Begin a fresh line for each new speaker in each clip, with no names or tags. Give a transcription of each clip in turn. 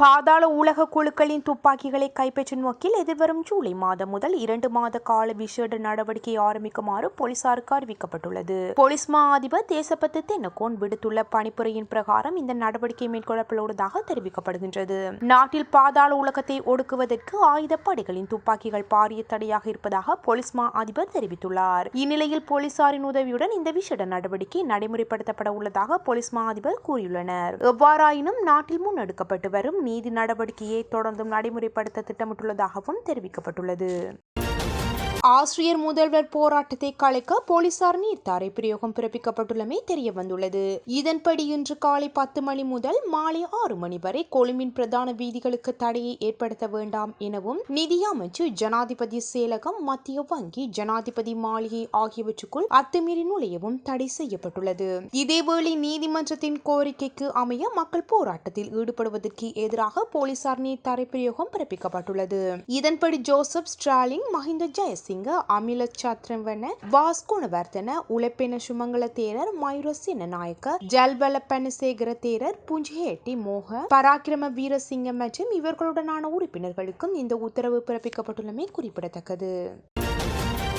பாதாள உலக குழுக்களின் துப்பாக்கிகளை கைப்பற்றும் நோக்கில் எதிர்வரும் ஜூலை மாதம் முதல் இரண்டு மாத கால விசேட நடவடிக்கை ஆரம்பிக்குமாறு போலீசாருக்கு அறிவிக்கப்பட்டுள்ளது. போலீஸ் மா அதிபர் தேசப்பத்து தென்னகோன் விடுத்துள்ள பணிப்புரையின் பிரகாரம் இந்த நடவடிக்கை மேற்கொள்ளப்படுவதாக தெரிவிக்கப்படுகின்றது. நாட்டில் பாதாள உலகத்தை ஒடுக்குவதற்கு ஆயுதப்படைகளின் துப்பாக்கிகள் பாரிய தடையாக இருப்பதாக போலீஸ் மா அதிபர் தெரிவித்துள்ளார். இந்நிலையில் போலீசாரின் உதவியுடன் இந்த விசேட நடவடிக்கை நடைமுறைப்படுத்தப்பட உள்ளதாக போலீஸ் மா அதிபர் கூறியுள்ளனர். எவ்வாறாயினும் நாட்டில் முன்னெடுக்கப்பட்டு வரும் நீதி நடவடிக்கையை தொடர்ந்தும் நடைமுறைப்படுத்த திட்டமிட்டுள்ளதாகவும் தெரிவிக்கப்பட்டுள்ளது. ஆசிரியர் முதல்வர் போராட்டத்தை கலைக்க போலீசார் நீர்த்தாரை பிரயோகம் பிறப்பிக்கப்பட்டுள்ளமை தெரிய வந்துள்ளது இதன்படி இன்று காலை பத்து மணி முதல் மாலை ஆறு மணி வரை கொழும்பின் பிரதான வீதிகளுக்கு தடையை ஏற்படுத்த வேண்டாம் எனவும் நிதியமைச்சு ஜனாதிபதி செயலகம் மத்திய வங்கி ஜனாதிபதி மாளிகை ஆகியவற்றுக்குள் அத்துமீறி நுழையவும் தடை செய்யப்பட்டுள்ளது. இதேவேளை நீதிமன்றத்தின் கோரிக்கைக்கு அமைய மக்கள் போராட்டத்தில் ஈடுபடுவதற்கு எதிராக போலீசார் நீர்த்தாரை பிரயோகம் பிறப்பிக்கப்பட்டுள்ளது. இதன்படி ஜோசப் ஸ்டாலின் மஹிந்த சிங்க அமில சத்ரவன வாஸ்குணவர்தன உழைப்பென சுமங்கல தேரர் மயூர நாயக்க ஜல்பல பனசேகர தேரர் புஞ்சிஹேட்டி மோக பராக்கிரம வீரசிங்க மற்றும் இவர்களுடனான உறுப்பினர்களுக்கும் இந்த உத்தரவு பிறப்பிக்கப்பட்டுள்ளமை குறிப்பிடத்தக்கது.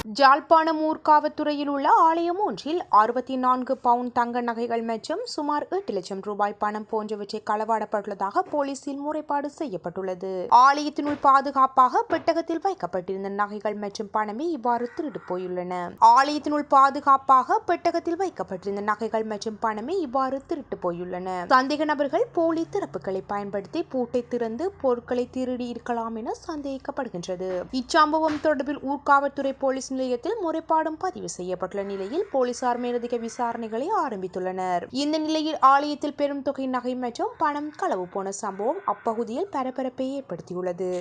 ஜாழ்ப்பாணம் ஊர்காவத்துறையில் உள்ள ஆலயம் ஒன்றில் அறுபத்தி நான்கு பவுண்ட் தங்க நகைகள் மற்றும் சுமார் எட்டு லட்சம் ரூபாய் பணம் போன்றவற்றை களவாடப்பட்டுள்ளதாக போலீசில் முறைப்பாடு செய்யப்பட்டுள்ளது. ஆலயத்தினுள் பாதுகாப்பாக பெட்டகத்தில் வைக்கப்பட்டிருந்த நகைகள் மற்றும் பணமே இவ்வாறு திருடு போயுள்ளன. ஆலயத்தினுள் பாதுகாப்பாக பெட்டகத்தில் வைக்கப்பட்டிருந்த நகைகள் மற்றும் பணமே இவ்வாறு திருட்டு போயுள்ளன. சந்தேக நபர்கள் போலி திறப்புகளை பயன்படுத்தி பூட்டை திறந்து பொருட்களை திருடி இருக்கலாம் என சந்தேகிக்கப்படுகின்றது. இச்சம்பவம் தொடர்பில் ஊர்காவல்துறை போலீஸ் நிலையத்தில் முறைப்பாடும் பதிவு செய்யப்பட்டுள்ள நிலையில் போலீசார் மேலதிக விசாரணைகளை ஆரம்பித்துள்ளனர். இந்த நிலையில் ஆலயத்தில் பெரும் தொகை நகை மற்றும் பணம் களவு போன சம்பவம் அப்பகுதியில் பரபரப்பை ஏற்படுத்தியுள்ளது.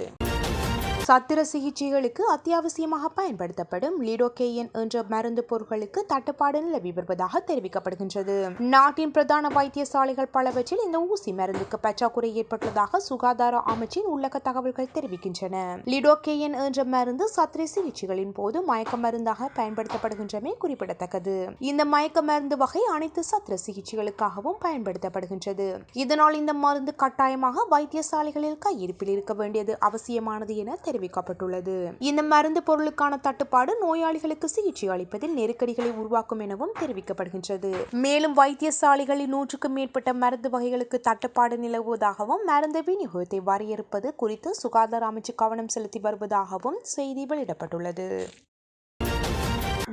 சத்திர சிகிச்சைகளுக்கு அத்தியாவசியமாக பயன்படுத்தப்படும் லிடோகேயன் என்ற மருந்து பொருட்களுக்கு தட்டுப்பாடு நிலவி வருவதாக தெரிவிக்கப்படுகின்றது. நாட்டின் பிரதான வைத்தியசாலைகள் பலவற்றில் இந்த ஊசி மருந்துக்கு பற்றாக்குறை ஏற்பட்டுள்ளதாக சுகாதார அமைச்சின் உள்ளக தகவல்கள் தெரிவிக்கின்றன. லிடோகேயன் என்ற மருந்து சத்திர சிகிச்சைகளின் போது மயக்க மருந்தாக பயன்படுத்தப்படுகின்றமை குறிப்பிடத்தக்கது. இந்த மயக்க மருந்து வகை அனைத்து சத்திர சிகிச்சைகளுக்காகவும் பயன்படுத்தப்படுகின்றது. இதனால் இந்த மருந்து கட்டாயமாக வைத்தியசாலைகளில் கையிருப்பில் இருக்க வேண்டியது அவசியமானது என தெரிவிக்கப்பட்டுள்ளது. இந்த மருந்து பொருளுக்கான தட்டுப்பாடு நோயாளிகளுக்கு சிகிச்சை அளிப்பதில் நெருக்கடிகளை உருவாக்கும் எனவும் தெரிவிக்கப்படுகின்றது. மேலும் வைத்தியசாலைகளில் நூற்றுக்கும் மேற்பட்ட மருந்து வகைகளுக்கு தட்டுப்பாடு நிலவுவதாகவும் மருந்து விநியோகத்தை வரையறுப்பது குறித்து சுகாதார அமைச்சு கவனம் செலுத்தி வருவதாகவும் செய்தி வெளியிடப்பட்டுள்ளது.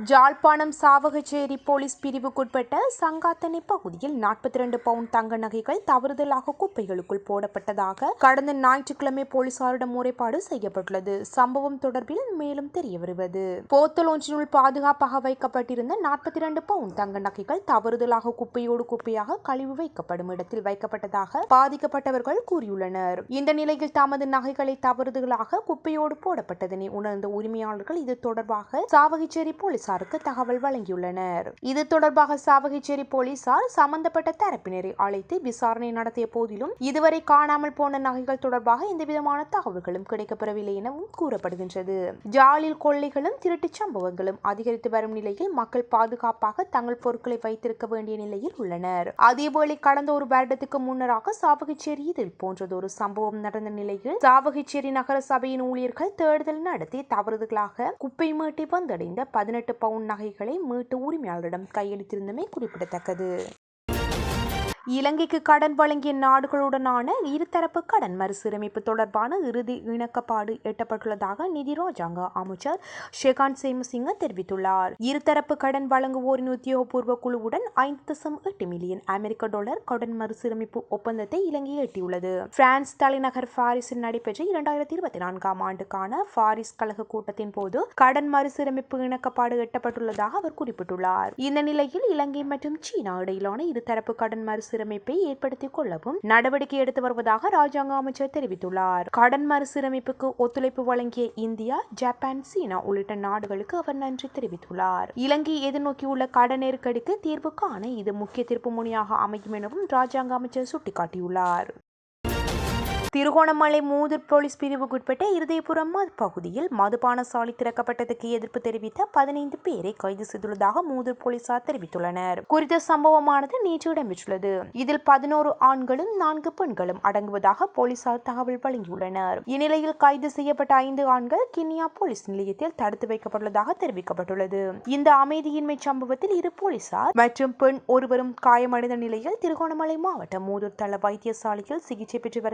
ஜாழ்ப்பாணம் சாவகச்சேரி போலீஸ் பிரிவுக்குட்பட்ட சங்காத்தனை பகுதியில் நாற்பத்தி ரெண்டு பவுண்ட் தங்க நகைகள் தவறுதலாக குப்பைகளுக்குள் போடப்பட்டதாக கடந்த ஞாயிற்றுக்கிழமை போலீசாரிடம் முறைப்பாடு செய்யப்பட்டுள்ளது. சம்பவம் தொடர்பில் மேலும் தெரிய வருவது போத்தல் ஒன்றினுள் பாதுகாப்பாக வைக்கப்பட்டிருந்த நாற்பத்தி ரெண்டு பவுண்ட் தங்க நகைகள் தவறுதலாக குப்பையோடு குப்பையாக கழிவு வைக்கப்படும் இடத்தில் வைக்கப்பட்டதாக பாதிக்கப்பட்டவர்கள் கூறியுள்ளனர். இந்த நிலையில் தமது நகைகளை தவறுதலாக குப்பையோடு போடப்பட்டதனை உணர்ந்த உரிமையாளர்கள் இது தொடர்பாக சாவகச்சேரி போலீஸ் போலீசாருக்கு தகவல் வழங்கியுள்ளனர். இது தொடர்பாக சாவகச்சேரி போலீசார் சம்பந்தப்பட்ட தரப்பினரை அழைத்து விசாரணை நடத்திய போதிலும் இதுவரை காணாமல் போன நகைகள் தொடர்பாக எந்தவிதமான தகவல்களும் கிடைக்கப்பெறவில்லை எனவும் கூறப்படுகின்றது. ஜாலில் கொள்ளைகளும் திருட்டுச் சம்பவங்களும் அதிகரித்து வரும் நிலையில் மக்கள் பாதுகாப்பாக தங்கள் பொருட்களை வைத்திருக்க வேண்டிய நிலையில் உள்ளனர். அதேவேளை கடந்த ஒரு வருடத்துக்கு முன்னராக சாவகச்சேரி இதில் போன்றதொரு சம்பவம் நடந்த நிலையில் சாவகச்சேரி நகர சபையின் ஊழியர்கள் தேடுதல் நடத்தி தவறுதலாக குப்பை மீட்டி வந்தடைந்த பதினெட்டு பவுன் நகைகளை மீட்டு உரிமையாளரிடம் கையளித்திருந்தமை குறிப்பிடத்தக்கது. இலங்கைக்கு கடன் வழங்கிய நாடுகளுடனான இருதரப்பு கடன் மறுசீரமைப்பு தொடர்பான இறுதி இணக்கப்பாடு எட்டப்பட்டுள்ளதாக நிதி ராஜாங்க அமைச்சர் ஷேகாந்த் சேமசிங்க தெரிவித்துள்ளார். இருதரப்பு கடன் வழங்குவோரின் உத்தியோகபூர்வ குழுவுடன் ஐந்து தசம் எட்டு மில்லியன் அமெரிக்க டாலர் கடன் மறுசீரமைப்பு ஒப்பந்தத்தை இலங்கை எட்டியுள்ளது. பிரான்ஸ் தலைநகர் பாரிஸில் நடைபெற்ற இரண்டாயிரத்தி இருபத்தி நான்காம் ஆண்டுக்கான பாரிஸ் கழக கூட்டத்தின் போது கடன் மறுசீரமைப்பு இணக்கப்பாடு எட்டப்பட்டுள்ளதாக அவர் குறிப்பிட்டுள்ளார். இந்த நிலையில் இலங்கை மற்றும் சீனா இடையிலான இருதரப்பு கடன் மறுசீரமைப்பு மறுசீரமைப்பை ஏற்படுத்திக் கொள்ளவும் நடவடிக்கை எடுத்து வருவதாக ராஜாங்க அமைச்சர் தெரிவித்துள்ளார். கடன் மறுசீரமைப்புக்கு ஒத்துழைப்பு வழங்கிய இந்தியா ஜப்பான் சீனா உள்ளிட்ட நாடுகளுக்கு அவர் நன்றி தெரிவித்துள்ளார். இலங்கை எதிர்நோக்கியுள்ள கடன் நெருக்கடிக்கு தீர்வு காண இது முக்கிய திருப்பு முனையாக அமையும் எனவும் ராஜாங்க அமைச்சர் சுட்டிக்காட்டியுள்ளார். திருகோணமலை மூதூர் போலீஸ் பிரிவுக்குட்பட்ட இருதயபுரம் பகுதியில் மதுபான சாலை திறக்கப்பட்டதுக்கு எதிர்ப்பு தெரிவித்த பதினைந்து பேரை கைது செய்துள்ளதாக மூதூர் போலீசார் தெரிவித்துள்ளனர். குறித்த சம்பவமானது நேற்று இடம்பெற்றுள்ளது. இதில் பதினோரு ஆண்களும் நான்கு பெண்களும் அடங்குவதாக போலீசார் தகவல் வழங்கியுள்ளனர். இந்நிலையில் கைது செய்யப்பட்ட ஐந்து ஆண்கள் கிண்ணியா போலீஸ் நிலையத்தில் தடுத்து வைக்கப்பட்டுள்ளதாக தெரிவிக்கப்பட்டுள்ளது. இந்த அமைதியின்மை சம்பவத்தில் இரு போலீசார் மற்றும் பெண் ஒருவரும் காயமடைந்த நிலையில் திருகோணமலை மாவட்டம் மூதூர் தள வைத்தியசாலையில் சிகிச்சை பெற்று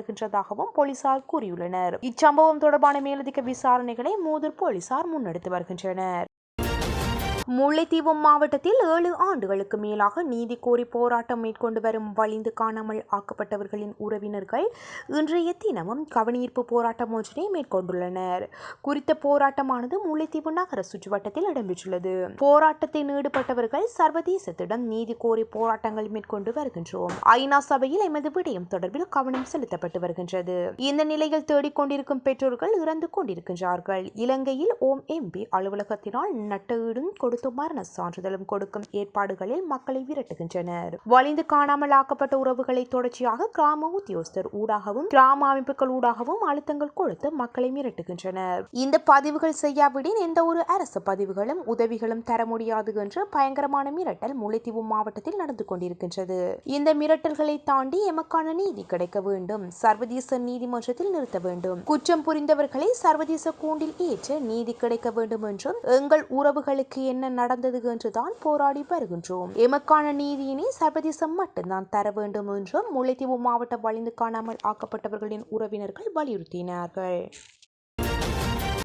வருகின்றதாகவும் போலீசார் கூறியுள்ளனர். இச்சம்பவம் தொடர்பான மேலதிக விசாரணைகளை மூதூர் போலீசார் முன்னெடுத்து வருகின்றனர். முல்லைத்தீவு மாவட்டத்தில் ஏழு ஆண்டுகளுக்கு மேலாக நீதி கோரி போராட்டம் மேற்கொண்டு வரும் வலிந்து காணாமல் ஆக்கப்பட்டவர்களின் உறவினர்கள் இன்றைய தினமும் கவனீர்ப்பு போராட்டம் ஒன்றினை மேற்கொண்டுள்ளனர். குறித்த போராட்டமானது முல்லைத்தீவு நகர சுற்றுவட்டத்தில் இடம்பெற்றுள்ளது. போராட்டத்தில் ஈடுபட்டவர்கள் சர்வதேசத்திடம் நீதி கோரி போராட்டங்கள் மேற்கொண்டு வருகின்றோம். ஐநா சபையில் எமது விடயம் தொடர்பில் கவனம் செலுத்தப்பட்டு வருகின்றது. இந்த நிலையில் தேடிக்கொண்டிருக்கும் பெற்றோர்கள் இறந்து கொண்டிருக்கின்றார்கள். இலங்கையில் ஓம் எம்பி அலுவலகத்தினால் நட்ட ஈடும் கொடுத்து மரண சான்றிதழும் கொடுக்கும் ஏற்பாடுகளில் மக்களை விரட்டுகின்றனர். வலிந்து காணாமல் ஆக்கப்பட்ட உறவுகளை தொடர்ச்சியாக கிராம உத்தியோகஸ்தர் ஊடாகவும் கிராம அமைப்புகள் ஊடாகவும் அழுத்தங்கள் கொடுத்து மக்களை மிரட்டுகின்றனர். இந்த பதிவுகள் செய்யாவிடின் எந்த ஒரு அரசு பதிவுகளும் உதவிகளும் தர முடியாது என்று பயங்கரமான மிரட்டல் முல்லைத்தீவு மாவட்டத்தில் நடந்து கொண்டிருக்கின்றது. இந்த மிரட்டல்களை தாண்டி எமக்கான நீதி கிடைக்க வேண்டும். சர்வதேச நீதிமன்றத்தில் நிறுத்த வேண்டும். குற்றம் புரிந்தவர்களை சர்வதேச கூண்டில் ஏற்ற நீதி கிடைக்க வேண்டும் என்றும் எங்கள் உறவுகளுக்கு என்ன நடந்தது என்றுதான் போராடி வருகின்றோம். எமக்கான நீதியினை சர்வதேசம் மட்டும்தான் தர வேண்டும் என்றும் முல்லைத்தீவு மாவட்ட வலிந்து காணாமல் ஆக்கப்பட்டவர்களின் உறவினர்கள் வலியுறுத்தினார்கள்.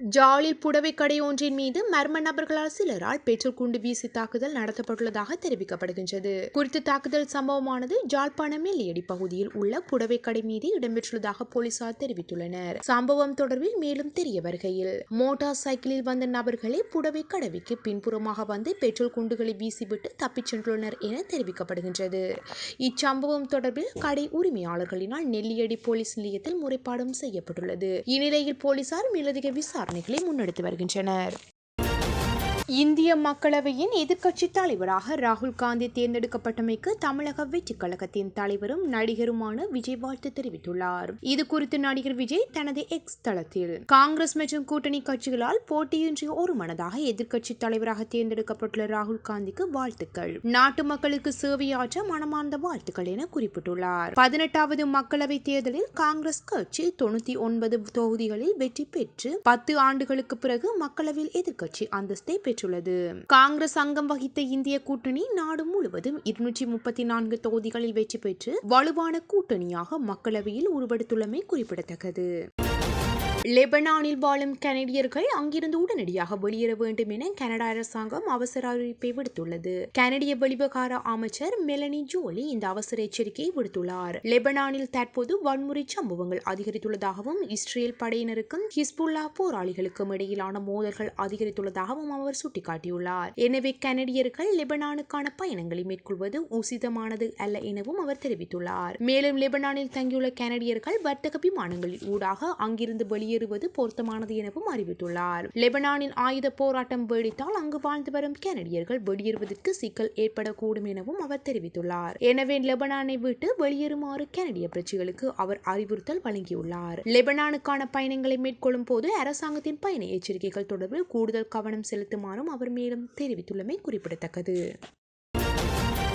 ஜாலில் புடவை கடை ஒன்றின் மீது மர்ம நபர்களால் சிலரால் பெட்ரோல் குண்டு வீசி தாக்குதல் நடத்தப்பட்டுள்ளதாக தெரிவிக்கப்படுகின்றது. குறித்த தாக்குதல் சம்பவமானது ஜாழ்ப்பாணம் மெல்லியடி பகுதியில் உள்ள புடவை கடை மீது இடம்பெற்றுள்ளதாக போலீசார் தெரிவித்துள்ளனர். சம்பவம் தொடர்பில் மேலும் தெரிய வருகையில் மோட்டார் சைக்கிளில் வந்த நபர்களே புடவை கடவைக்கு பின்புறமாக வந்து பெட்ரோல் குண்டுகளை வீசிவிட்டு தப்பிச் சென்றுள்ளனர் என தெரிவிக்கப்படுகின்றது. இச்சம்பவம் தொடர்பில் கடை உரிமையாளர்களினால் நெல்லியடி போலீஸ் நிலையத்தில் முறைப்பாடும் செய்யப்பட்டுள்ளது. இந்நிலையில் போலீசார் மேலதிக விசாரணை விசாரணைகளை முன்னெடுத்து வருகின்றனர். இந்திய மக்களவையின் எதிர்க்கட்சி தலைவராக ராகுல் காந்தி தேர்ந்தெடுக்கப்பட்டமைக்கு தமிழக வெற்றி கழகத்தின் தலைவரும் நடிகருமான விஜய் வாழ்த்து தெரிவித்துள்ளார். இது குறித்து நடிகர் விஜய் தனது எக்ஸ் தளத்தில் காங்கிரஸ் மற்றும் கூட்டணி கட்சிகளால் போட்டியின்றி ஒரு மனதாக எதிர்க்கட்சி தலைவராக தேர்ந்தெடுக்கப்பட்டுள்ள ராகுல் காந்திக்கு வாழ்த்துக்கள். நாட்டு மக்களுக்கு சேவையாற்ற மனமார்ந்த வாழ்த்துக்கள் என குறிப்பிட்டுள்ளார். பதினெட்டாவது மக்களவை தேர்தலில் காங்கிரஸ் கட்சி தொண்ணூத்தி ஒன்பது தொகுதிகளில் வெற்றி பெற்று பத்து ஆண்டுகளுக்கு பிறகு மக்களவையில் எதிர்க்கட்சி அந்தஸ்தை பெற்று பெற்றுள்ளது காங்கிரஸ் அங்கம் வகித்த இந்திய கூட்டணி நாடு முழுவதும் இருநூற்றி முப்பத்தி நான்கு தொகுதிகளில் வெற்றி பெற்று வலுவான கூட்டணியாக மக்களவையில் உருவெடுத்துள்ளமை குறிப்பிடத்தக்கது. லெபனானில் வாழும் கனடியர்கள் அங்கிருந்து உடனடியாக வெளியேற வேண்டும் என கனடா அரசாங்கம் அவசர அறிவிப்பை விடுத்துள்ளது. கனடிய வெளிவகார அமைச்சர் மெலனி ஜோலி இந்த அவசர எச்சரிக்கையை விடுத்துள்ளார். லெபனானில் தற்போது வன்முறை சம்பவங்கள் அதிகரித்துள்ளதாகவும் இஸ்ரேல் படையினருக்கும் ஹிஸ்புல்லா போராளிகளுக்கும் இடையிலான மோதல்கள் அதிகரித்துள்ளதாகவும் அவர் சுட்டிக்காட்டியுள்ளார். எனவே கனடியர்கள் லெபனானுக்கான பயணங்களை மேற்கொள்வது உசிதமானது அல்ல எனவும் அவர் தெரிவித்துள்ளார். மேலும் லெபனானில் தங்கியுள்ள கனடியர்கள் வர்த்தக விமானங்களில் ஊடாக அங்கிருந்து வெளியே வெளியேறுவது பொருத்தமானது எனவும் அறிவித்துள்ளார். லெபனானின் ஆயுத போராட்டம் வெடித்தால் அங்கு வாழ்ந்து வரும் கனடியர்கள் வெளியேறுவதற்கு சிக்கல் ஏற்படக்கூடும் எனவும் அவர் தெரிவித்துள்ளார். எனவே லெபனானை விட்டு வெளியேறுமாறு கனடிய பிரஜைகளுக்கு அவர் அறிவுறுத்தல் வழங்கியுள்ளார். லெபனானுக்கான பயணங்களை மேற்கொள்ளும் போது அரசாங்கத்தின் பயண எச்சரிக்கைகள் தொடர்பில் கூடுதல் கவனம் செலுத்துமாறும் அவர் மேலும் தெரிவித்துள்ளமை குறிப்பிடத்தக்கது.